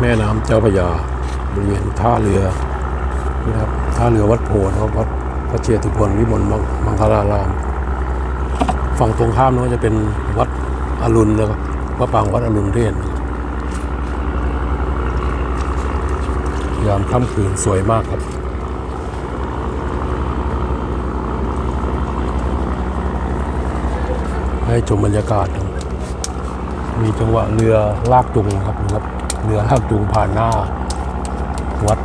แม่น้ำเจ้าพระยาบริเวณท่าเรือนะครับท่าเรือวัดโพนะครับวัดพระเชตุพนวิมลมังคลาราม ฝั่งตรงข้ามนั้นจะเป็นวัดอรุณนะครับพระปรางวัดอรุณเรียนยามค่ำคืนสวยมากครับให้ชมบรรยากาศ มีจังหวะเรือลากจุงนะครับนะครับ เรือลากจุงผ่านหน้า วัด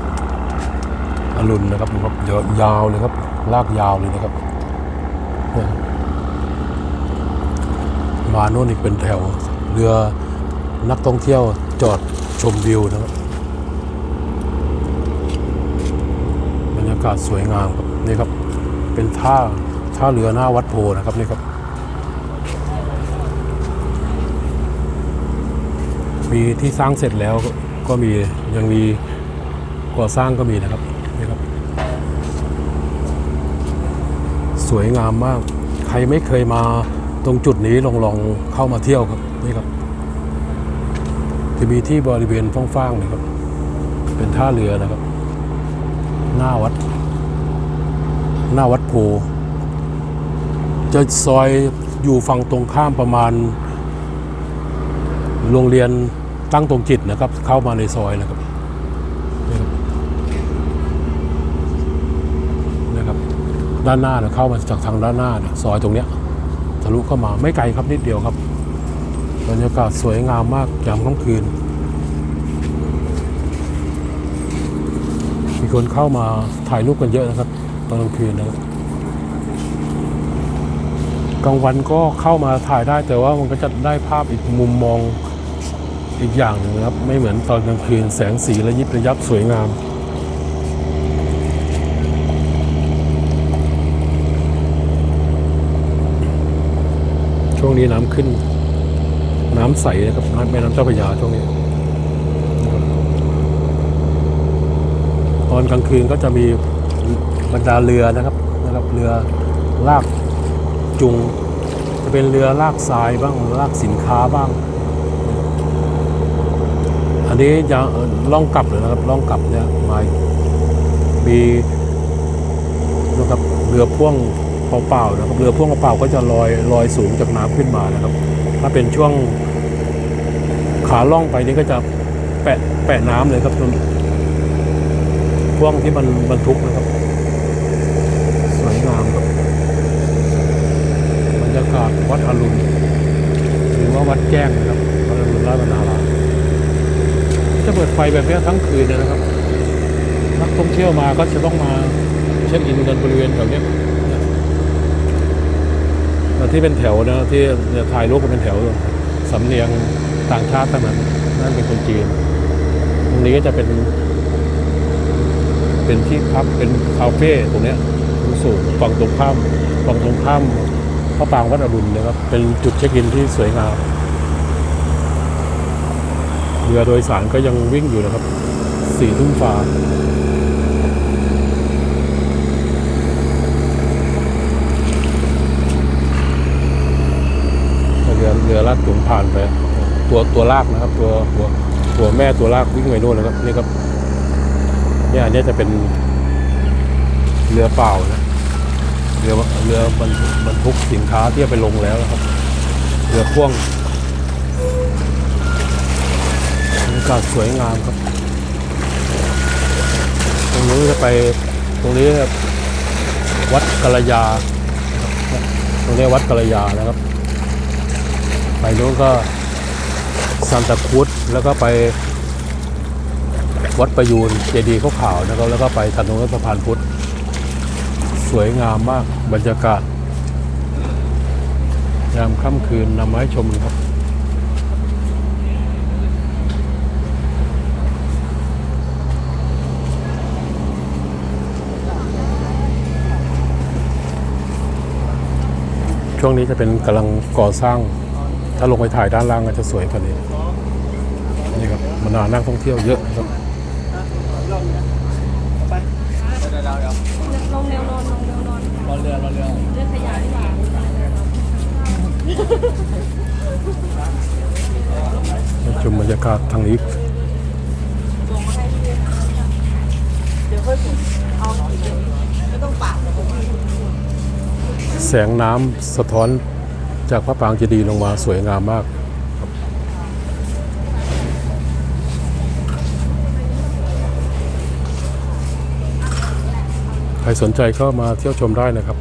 อรุณนะครับนะครับยาวเลยครับ ลากยาวเลยนะครับมาโน่นอีกเป็นแถว เรือนักท่องเที่ยวจอดชมวิวนะครับบรรยากาศสวยงามครับนี่ครับ เป็นท่าท่าเรือหน้าวัดโพนะครับนี่ครับ มีที่สร้างเสร็จแล้วก็มียังมีก่อสร้างก็มีนะครับนี่ครับ สวยงามมาก ใครไม่เคยมาตรงจุดนี้ลองลองเข้ามาเที่ยวครับนี่ครับ จะมีที่บริเวณฟ้างๆเลยครับ เป็นท่าเรือนะครับ หน้าวัด หน้าวัดโพจะซอยอยู่ฝั่งตรงข้ามประมาณโรงเรียน ตั้งตรงจิตนะครับ เข้ามาในซอยนะครับนะครับ ด้านหน้านี่ยเข้ามาจากทางด้านหน้านี่ยซอยตรงเนี้ยทะลุเข้ามาไม่ไกลครับนิดเดียวครับบรรยากาศสวยงามมากยามค่ำคืน มีคนเข้ามาถ่ายรูปกันเยอะนะครับตอนกลางคืนนะครับกลางวันก็เข้ามาถ่ายได้แต่ว่ามันก็จะได้ภาพอีกมุมมอง อีกอย่างหนึ่งครับ ไม่เหมือนตอนกลางคืนแสงสีระยิบระยับสวยงามช่วงนี้น้ำขึ้น น้ำใสนะครับน้ำแม่น้ำเจ้าพระยาช่วงนี้ ตอนกลางคืนก็จะมีบรรดาเรือนะครับนะครับ เรือลากจุง จะเป็นเรือลากทรายบ้างลากสินค้าบ้าง นี้จะล่องกลับเลยนะครับล่องกลับเนี่ยมามีนะครับเรือพ่วงเปล่าๆนะครับเรือพ่วงเปล่าก็จะลอยลอยสูงจากน้ำขึ้นมานะครับ ถ้าเป็นช่วงขาล่องไปนี่ก็จะแปะแปะน้ำเลยครับพ่วงที่มันบรรทุกนะครับสวยงามครับบรรยากาศวัดอรุณหรือว่าวัดแจ้งนะครับวัดอรุณราชบรรณาราม จะเปิดไฟแบบนี้ทั้งคืนเลยนะครับ นักท่องเที่ยวมาก็จะต้องมาเช็คอินกันบริเวณแถวนี้ยแต่ที่เป็นแถวนะที่ถ่ายรูปกันเป็นแถวสำเนียงต่างชาติทั้งนั้นนั่นเป็นคนจีนตรงนี้ก็จะเป็น เป็นที่พักเป็นคาเฟ่ตรงนี้ยสูงฝั่งตรงข้ามฝั่งตรงข้ามพระปรางวัดอรุณนะครับ เป็นจุดเช็คอินที่สวยงาม เรือโดยสารก็ยังวิ่งอยู่นะครับสี่ทุ่มฟ้าเรือเรือลากจุงผ่านไป ตัวตัวลากนะครับ ตัวตัวตัวแม่ตัวลากวิ่งไปโน่นนะครับนี่ครับเนี่ยอันนี้จะเป็นเรือเปล่านะเรือเรือบรรทุกบรรทุกสินค้าที่เอาไปลงแล้วนะครับ เรือพ่วงากาศสวยงามครับ ตรงนี้นจะไปตรงนี้วัดกัลยา ตรงนี้วัดกัลยานะครับ ไปนู้นก็ซานตาครุดแล้วก็ไปวัดประยูนเจดีย์ขาวๆนะครับ แล้วก็ไปทางนู้นสะพานพุทธ สวยงามมากบรรยากาศ ยามค่ำคืนนำมาให้ชมครับ ช่วงนี้จะเป็นกำลังก่อสร้าง ถ้าลงไปถ่ายด้านล่างก็จะสวยกว่านี้นี่ครับมานานักท่องเที่ยวเยอะครับงเร็วนอนลงเร็วนอนรอเรือรอเรือเรือขยายดีกว่าชมบรรยากาศทางนี้ แสงน้ำสะท้อนจากพระปรางเจดีย์ลงมาสวยงามมากใครสนใจก็มาเที่ยวชมได้นะครับ